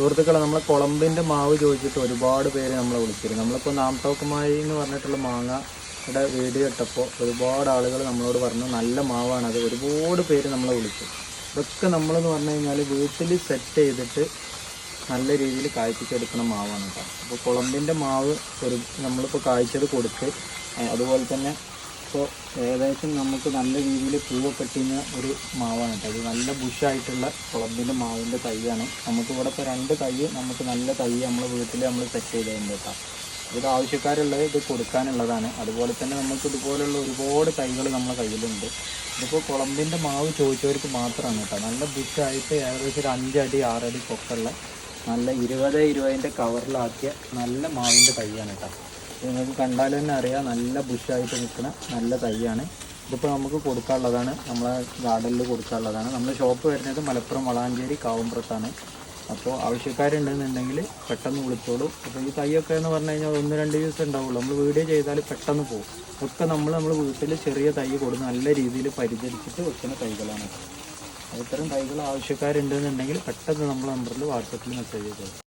സുഹൃത്തുക്കളെ നമ്മളെ കുളമ്പിന്റെ മാവ് ചോദിച്ചിട്ട് ഒരുപാട് പേര് നമ്മളെ വിളിച്ചിരുന്നു. നമ്മളിപ്പോൾ നാം ടോക്കുമായി എന്ന് പറഞ്ഞിട്ടുള്ള മാങ്ങയുടെ വീഡിയോ ഇട്ടപ്പോൾ ഒരുപാട് ആളുകൾ നമ്മളോട് പറഞ്ഞു നല്ല മാവാണത് ഒരുപാട് പേര് നമ്മളെ വിളിച്ചു. ഇതൊക്കെ നമ്മളെന്ന് പറഞ്ഞു കഴിഞ്ഞാൽ വീട്ടിൽ സെറ്റ് ചെയ്തിട്ട് നല്ല രീതിയിൽ കായ്പ്പിച്ചെടുക്കുന്ന മാവാണ് കേട്ടോ. അപ്പോൾ കുളമ്പിന്റെ മാവ് ഒരു നമ്മളിപ്പോൾ കായ്ച്ചത് കൊടുത്ത് അതുപോലെ തന്നെ ഇപ്പോൾ ഏകദേശം നമുക്ക് നല്ല രീതിയിൽ പൂവ് ഇട്ടുന്ന ഒരു മാവാണ് ഇത് നല്ല ബുഷായിട്ടുള്ള കുളമ്പിന്റെ മാവിന്റെ തൈയാണ്. നമുക്കിവിടെ ഇപ്പോൾ രണ്ട് തൈ നമുക്ക് നല്ല തൈ നമ്മൾ വീട്ടിൽ നമ്മൾ സെറ്റ് ചെയ്തിട്ടുണ്ട് കേട്ടോ. ഇത് ആവശ്യക്കാരുള്ളത് ഇത് കൊടുക്കാനുള്ളതാണ്. അതുപോലെ തന്നെ നമുക്ക് ഇതുപോലുള്ള ഒരുപാട് തൈകൾ നമ്മളെ കയ്യിലുണ്ട്. ഇതിപ്പോൾ കുളമ്പിന്റെ മാവ് ചോദിച്ചവർക്ക് മാത്രമാണ് കേട്ടോ. നല്ല ബുഷായിട്ട് ഏകദേശം ഒരു അഞ്ചടി ആറടി പൊക്കമുള്ള നല്ല ഇരുപത് ഇരുപതിന്റെ കവറിലാക്കിയ നല്ല മാവിന്റെ തൈയാണ് കേട്ടോ. നിങ്ങൾക്ക് കണ്ടാൽ തന്നെ അറിയാം. നല്ല ബുഷായിട്ട് നിൽക്കുന്ന നല്ല തൈയാണ്. ഇതിപ്പോൾ നമുക്ക് കൊടുക്കാനുള്ളതാണ്. നമ്മളെ ഗാർഡനിൽ കൊടുക്കാനുള്ളതാണ്. നമ്മുടെ ഷോപ്പ് വരുന്നത് മലപ്പുറം വളാഞ്ചേരി കാവുംപുറത്താണ് അപ്പോൾ ആവശ്യക്കാരുണ്ടെന്നുണ്ടെങ്കിൽ പെട്ടെന്ന് വിളിച്ചോളൂ. അപ്പോൾ ഈ തൈയൊക്കെ എന്ന് പറഞ്ഞു കഴിഞ്ഞാൽ ഒന്ന് രണ്ട് ദിവസം ഉണ്ടാവുള്ളൂ. നമ്മൾ വീഡിയോ ചെയ്താൽ പെട്ടെന്ന് പോകും. ഒക്കെ നമ്മൾ നമ്മൾ വീട്ടിൽ ചെറിയ തൈ കൊടുത്ത് നല്ല രീതിയിൽ പരിചരിച്ചിട്ട് വെക്കുന്ന തൈകളാണ്. അത്തരം തൈകൾ ആവശ്യക്കാരുണ്ടെന്നുണ്ടെങ്കിൽ പെട്ടെന്ന് നമ്മൾ നമ്പറിൽ വാട്സപ്പിൽ മെസ്സേജ് ചെയ്തോളൂ.